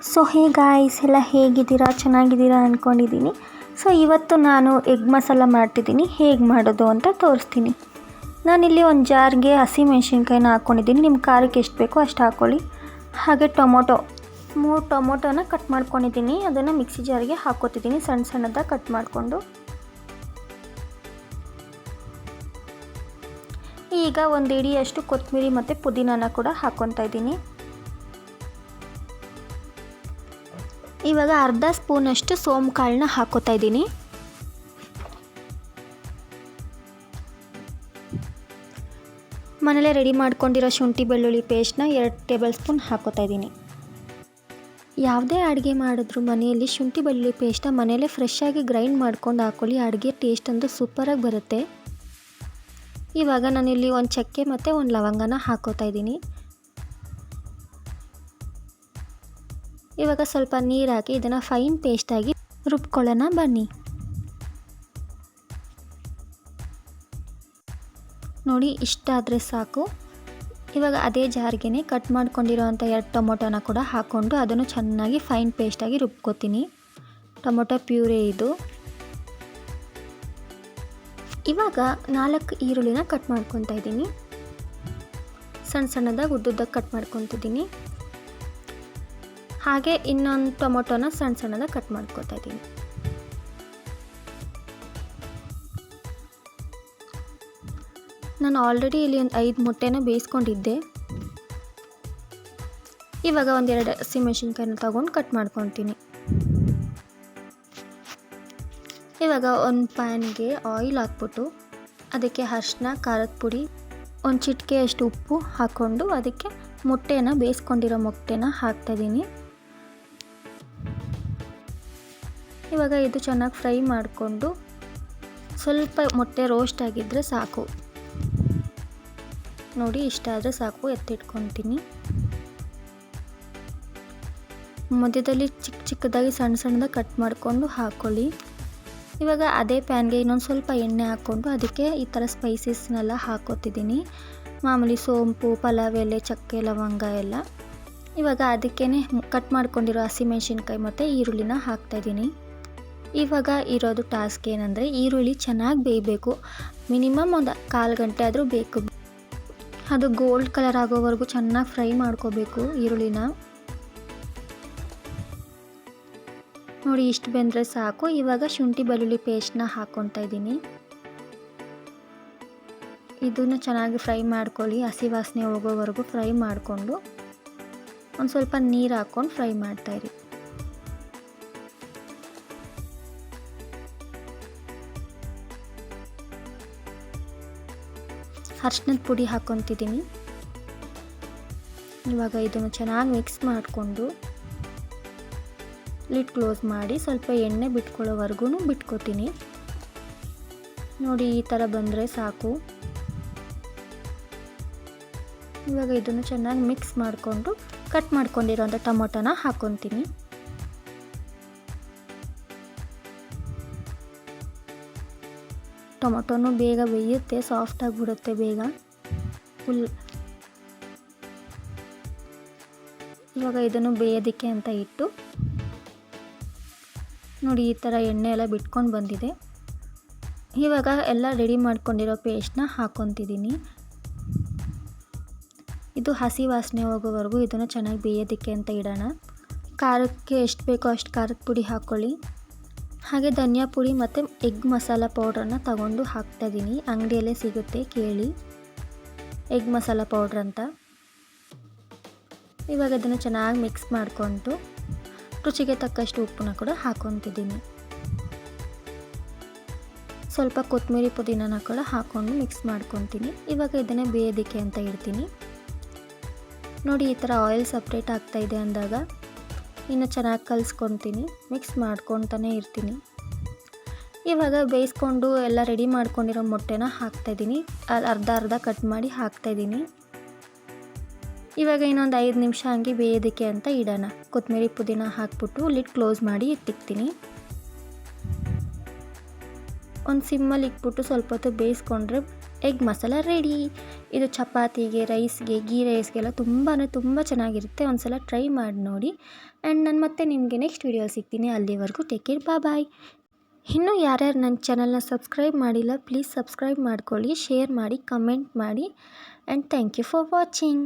So hey guys ಎಲ್ಲ ಹೇಗಿದ್ದೀರಾ? ಚೆನ್ನಾಗಿದ್ದೀರಾ ಅಂದ್ಕೊಂಡಿದ್ದೀನಿ ಸೊ ಇವತ್ತು ನಾನು ಎಗ್ ಮಸಾಲ ಮಾಡ್ತಿದ್ದೀನಿ. ಹೇಗೆ ಮಾಡೋದು ಅಂತ ತೋರಿಸ್ತೀನಿ. ನಾನಿಲ್ಲಿ ಒಂದು ಜಾರ್ಗೆ ಹಸಿಮೆಣ್ಸಿನ್ಕಾಯಿನ ಹಾಕ್ಕೊಂಡಿದ್ದೀನಿ ನಿಮ್ಮ ಖಾರಕ್ಕೆ ಎಷ್ಟು ಬೇಕೋ ಅಷ್ಟು ಹಾಕ್ಕೊಳ್ಳಿ ಹಾಗೆ ಟೊಮೊಟೊ, ಮೂರು ಟೊಮೊಟೊನ ಕಟ್ ಮಾಡ್ಕೊಂಡಿದ್ದೀನಿ. ಅದನ್ನು ಮಿಕ್ಸಿ ಜಾರಿಗೆ ಹಾಕೋತಿದ್ದೀನಿ ಸಣ್ಣ ಸಣ್ಣದಾಗಿ ಕಟ್ ಮಾಡಿಕೊಂಡು. ಈಗ ಒಂದು ಇಡಿಯಷ್ಟು ಕೊತ್ತಂಬರಿ ಮತ್ತು ಪುದೀನಾನ ಕೂಡ ಹಾಕ್ಕೊತಾ ಇದ್ದೀನಿ. ಇವಾಗ ಅರ್ಧ ಸ್ಪೂನಷ್ಟು ಸೋಮ್ ಕಾಳನ್ನ ಹಾಕೋತಾ ಇದ್ದೀನಿ. ಮನೇಲೆ ರೆಡಿ ಮಾಡ್ಕೊಂಡಿರೋ ಶುಂಠಿ ಬೆಳ್ಳುಳ್ಳಿ ಪೇಸ್ಟ್ನ ಎರಡು ಟೇಬಲ್ ಸ್ಪೂನ್ ಹಾಕೋತಾ ಇದ್ದೀನಿ. ಯಾವುದೇ ಅಡುಗೆ ಮಾಡಿದ್ರು ಮನೆಯಲ್ಲಿ ಶುಂಠಿ ಬೆಳ್ಳುಳ್ಳಿ ಪೇಸ್ಟ್ನ ಮನೆಯಲ್ಲೇ ಫ್ರೆಶ್ಶಾಗಿ ಗ್ರೈಂಡ್ ಮಾಡ್ಕೊಂಡು ಹಾಕೊಳ್ಳಿ, ಅಡುಗೆ ಟೇಸ್ಟ್ ಅಂತೂ ಸೂಪರಾಗಿ ಬರುತ್ತೆ. ಇವಾಗ ನಾನಿಲ್ಲಿ ಒಂದು ಚಕ್ಕೆ ಮತ್ತು ಒಂದು ಲವಂಗನ ಹಾಕೋತಾ ಇದ್ದೀನಿ. ಇವಾಗ ಸ್ವಲ್ಪ ನೀರು ಹಾಕಿ ಇದನ್ನು ಫೈನ್ ಪೇಸ್ಟಾಗಿ ರುಬ್ಕೊಳ್ಳೋಣ ಬನ್ನಿ. ನೋಡಿ, ಇಷ್ಟ ಆದರೆ ಸಾಕು. ಇವಾಗ ಅದೇ ಜಾರ್ಗೆ ಕಟ್ ಮಾಡ್ಕೊಂಡಿರೋವಂಥ ಎರಡು ಟೊಮೊಟೊನ ಕೂಡ ಹಾಕ್ಕೊಂಡು ಅದನ್ನು ಚೆನ್ನಾಗಿ ಫೈನ್ ಪೇಸ್ಟಾಗಿ ರುಬ್ಕೋತೀನಿ. ಟೊಮೊಟೊ ಪ್ಯೂರೇ ಇದು. ಇವಾಗ ನಾಲ್ಕು ಈರುಳ್ಳಿನ ಕಟ್ ಮಾಡ್ಕೊತಾ ಇದ್ದೀನಿ. ಸಣ್ಣ ಸಣ್ಣದಾಗಿ ಉದ್ದುದ್ದಾಗಿ ಕಟ್ ಮಾಡ್ಕೊತಿದ್ದೀನಿ. ಹಾಗೆ ಇನ್ನೊಂದು ಟೊಮೊಟೊನ ಸಣ್ಣ ಸಣ್ಣದಾಗಿ ಕಟ್ ಮಾಡ್ಕೊತಾ ಇದ್ದೀನಿ. ನಾನು ಆಲ್ರೆಡಿ ಇಲ್ಲಿ ಒಂದು ಐದು ಮೊಟ್ಟೆನ ಬೇಯಿಸ್ಕೊಂಡಿದ್ದೆ. ಇವಾಗ ಒಂದೆರಡು ಹಸಿಮೆಣ್ಸಿನ್ಕಾಯಿನ ತಗೊಂಡು ಕಟ್ ಮಾಡ್ಕೊತೀನಿ. ಇವಾಗ ಒಂದು ಪ್ಯಾನ್ಗೆ ಆಯಿಲ್ ಹಾಕ್ಬಿಟ್ಟು ಅದಕ್ಕೆ ಅರ್ಶಿನ, ಖಾರದ ಪುಡಿ, ಒಂದು ಚಿಟಿಕೆಯಷ್ಟು ಉಪ್ಪು ಹಾಕ್ಕೊಂಡು ಅದಕ್ಕೆ ಮೊಟ್ಟೆನ ಬೇಯಿಸ್ಕೊಂಡಿರೋ ಮೊಟ್ಟೆನ ಹಾಕ್ತಾಯಿದ್ದೀನಿ ಇವಾಗ ಇದು ಚೆನ್ನಾಗಿ ಫ್ರೈ ಮಾಡಿಕೊಂಡು ಸ್ವಲ್ಪ ಮೊಟ್ಟೆ ರೋಸ್ಟ್ ಆಗಿದ್ದರೆ ಸಾಕು. ನೋಡಿ, ಇಷ್ಟ ಆದರೆ ಸಾಕು, ಎತ್ತಿಟ್ಕೊತೀನಿ. ಮಧ್ಯದಲ್ಲಿ ಚಿಕ್ಕ ಚಿಕ್ಕದಾಗಿ ಸಣ್ಣ ಸಣ್ಣದಾಗಿ ಕಟ್ ಮಾಡಿಕೊಂಡು ಹಾಕ್ಕೊಳ್ಳಿ ಇವಾಗ ಅದೇ ಪ್ಯಾನ್ಗೆ ಇನ್ನೊಂದು ಸ್ವಲ್ಪ ಎಣ್ಣೆ ಹಾಕ್ಕೊಂಡು ಅದಕ್ಕೆ ಈ ಥರ ಸ್ಪೈಸಸ್ನೆಲ್ಲ ಹಾಕೋತಿದ್ದೀನಿ. ಮಾಮೂಲಿ ಸೋಂಪು, ಪಲಾವ್ ಎಲೆ, ಚಕ್ಕೆ, ಲವಂಗ ಎಲ್ಲ. ಇವಾಗ ಅದಕ್ಕೇ ಕಟ್ ಮಾಡ್ಕೊಂಡಿರೋ ಹಸಿಮೆಣ್ಸಿನ್ಕಾಯಿ ಮತ್ತು ಈರುಳ್ಳಿನ ಹಾಕ್ತಾಯಿದ್ದೀನಿ ಇವಾಗ ಇರೋದು ಟಾಸ್ಕ್ ಏನಂದರೆ ಈರುಳ್ಳಿ ಚೆನ್ನಾಗಿ ಬೇಯಬೇಕು. ಮಿನಿಮಮ್ ಒಂದು ಕಾಲು ಗಂಟೆ ಆದರೂ ಬೇಕು. ಅದು ಗೋಲ್ಡ್ ಕಲರ್ ಆಗೋವರೆಗೂ ಚೆನ್ನಾಗಿ ಫ್ರೈ ಮಾಡ್ಕೋಬೇಕು ಈರುಳ್ಳಿನ. ನೋಡಿ ಇಷ್ಟು ಬೆಂದರೆ ಸಾಕು. ಇವಾಗ ಶುಂಠಿ ಬೆಳ್ಳುಳ್ಳಿ ಪೇಸ್ಟ್ನ ಹಾಕ್ಕೊತಾ ಇದ್ದೀನಿ. ಇದನ್ನು ಚೆನ್ನಾಗಿ ಫ್ರೈ ಮಾಡ್ಕೊಳ್ಳಿ. ಹಸಿ ವಾಸನೆ ಹೋಗೋವರೆಗೂ ಫ್ರೈ ಮಾಡಿಕೊಂಡು ಒಂದು ಸ್ವಲ್ಪ ನೀರು ಹಾಕ್ಕೊಂಡು ಫ್ರೈ ಮಾಡ್ತಾಯಿರಿ ಅರ್ಶಿನದ ಪುಡಿ ಹಾಕ್ಕೊತಿದ್ದೀನಿ ಇವಾಗ ಇದನ್ನು ಚೆನ್ನಾಗಿ ಮಿಕ್ಸ್ ಮಾಡಿಕೊಂಡು ಲಿಡ್ ಕ್ಲೋಸ್ ಮಾಡಿ ಸ್ವಲ್ಪ ಎಣ್ಣೆ ಬಿಟ್ಕೊಳ್ಳೋವರೆಗೂ ಬಿಟ್ಕೋತೀನಿ. ನೋಡಿ ಈ ಥರ ಬಂದರೆ ಸಾಕು. ಇವಾಗ ಇದನ್ನು ಚೆನ್ನಾಗಿ ಮಿಕ್ಸ್ ಮಾಡಿಕೊಂಡು ಕಟ್ ಮಾಡ್ಕೊಂಡಿರೋಂಥ ಟೊಮೊಟೊನ ಹಾಕ್ಕೊತೀನಿ. ಟೊಮೊಟೊನೂ ಬೇಗ ಬೇಯುತ್ತೆ ಸಾಫ್ಟಾಗಿ ಬಿಡುತ್ತೆ ಬೇಗ. ಫುಲ್ ಇವಾಗ ಇದನ್ನು ಬೇಯೋದಕ್ಕೆ ಅಂತ ಇಟ್ಟು ನೋಡಿ ಈ ಥರ ಎಣ್ಣೆ ಎಲ್ಲ ಬಿಟ್ಕೊಂಡು ಬಂದಿದೆ. ಇವಾಗ ಎಲ್ಲ ರೆಡಿ ಮಾಡ್ಕೊಂಡಿರೋ ಪೇಸ್ಟ್ನ ಹಾಕ್ಕೊತಿದ್ದೀನಿ. ಇದು ಹಸಿ ವಾಸನೆ ಹೋಗೋವರೆಗೂ ಇದನ್ನು ಚೆನ್ನಾಗಿ ಬೇಯೋದಕ್ಕೆ ಅಂತ ಇಡೋಣ. ಖಾರಕ್ಕೆ ಎಷ್ಟು ಬೇಕೋ ಅಷ್ಟು ಖಾರದ ಪುಡಿ ಹಾಕ್ಕೊಳ್ಳಿ. ಹಾಗೆ ಧನಿಯಾ ಪುಡಿ ಮತ್ತು ಎಗ್ ಮಸಾಲ ಪೌಡ್ರನ್ನ ತಗೊಂಡು ಹಾಕ್ತಾಯಿದ್ದೀನಿ. ಅಂಗಡಿಯಲ್ಲೇ ಸಿಗುತ್ತೆ, ಕೇಳಿ. ಎಗ್ ಮಸಾಲ ಪೌಡ್ರ್ ಅಂತ. ಇವಾಗ ಅದನ್ನು ಚೆನ್ನಾಗಿ ಮಿಕ್ಸ್ ಮಾಡಿಕೊಂಡು, ರುಚಿಗೆ ತಕ್ಕಷ್ಟು ಉಪ್ಪನ್ನ ಕೂಡ ಹಾಕೊತಿದ್ದೀನಿ. ಸ್ವಲ್ಪ ಕೊತ್ತಂಬರಿ ಪುದೀನನ ಕೂಡ ಹಾಕೊಂಡು ಮಿಕ್ಸ್ ಮಾಡ್ಕೊತೀನಿ. ಇವಾಗ ಇದನ್ನೇ ಬೇಯೋದಕ್ಕೆ ಅಂತ ಇಡ್ತೀನಿ. ನೋಡಿ, ಈ ಥರ ಆಯಿಲ್ ಸಪ್ರೇಟ್ ಆಗ್ತಾಯಿದೆ ಅಂದಾಗ ಇನ್ನು ಚೆನ್ನಾಗಿ ಕಲಿಸ್ಕೊತೀನಿ ಮಿಕ್ಸ್ ಮಾಡ್ಕೊತಾನೆ ಇರ್ತೀನಿ. ಇವಾಗ ಬೇಯಿಸ್ಕೊಂಡು ಎಲ್ಲ ರೆಡಿ ಮಾಡ್ಕೊಂಡಿರೋ ಮೊಟ್ಟೆನ ಹಾಕ್ತಾಯಿದ್ದೀನಿ ಅರ್ಧ ಅರ್ಧ ಕಟ್ ಮಾಡಿ ಹಾಕ್ತಾಯಿದ್ದೀನಿ ಇವಾಗ ಇನ್ನೊಂದು ಐದು ನಿಮಿಷ ಹಂಗೆ ಬೇಯೋದಕ್ಕೆ ಅಂತ ಇಡೋಣ. ಕೊತ್ತಂಬರಿ ಪುದೀನ ಹಾಕ್ಬಿಟ್ಟು ಲಿಡ್ ಕ್ಲೋಸ್ ಮಾಡಿ ಇಟ್ಟಿಕ್ತೀನಿ ಒಂದು ಸಿಮ್ಮಲ್ಲಿ ಇಟ್ಬಿಟ್ಟು ಸ್ವಲ್ಪ ಹೊತ್ತು ಬೇಯಿಸ್ಕೊಂಡ್ರೆ ಎಗ್ ಮಸಾಲ ರೆಡಿ. ಇದು ಚಪಾತಿಗೆ, ರೈಸ್ಗೆ, ಗೀ ರೈಸ್ಗೆಲ್ಲ ತುಂಬಾ ತುಂಬ ಚೆನ್ನಾಗಿರುತ್ತೆ. ಒಂದು ಸಲ ಟ್ರೈ ಮಾಡಿ ನೋಡಿ. ಆ್ಯಂಡ್ ನಾನು ಮತ್ತೆ ನಿಮಗೆ ನೆಕ್ಸ್ಟ್ ವೀಡಿಯೋ ಸಿಗ್ತೀನಿ. ಅಲ್ಲಿವರೆಗೂ ಟೇಕ್ ಕೇರ್ ಬಾ ಬಾಯ್ ಇನ್ನೂ ಯಾರ್ಯಾರು ನನ್ನ ಚಾನಲ್ನ ಸಬ್ಸ್ಕ್ರೈಬ್ ಮಾಡಿಲ್ಲ ಪ್ಲೀಸ್ ಸಬ್ಸ್ಕ್ರೈಬ್ ಮಾಡ್ಕೊಳ್ಳಿ ಶೇರ್ ಮಾಡಿ ಕಮೆಂಟ್ ಮಾಡಿ. And thank you for watching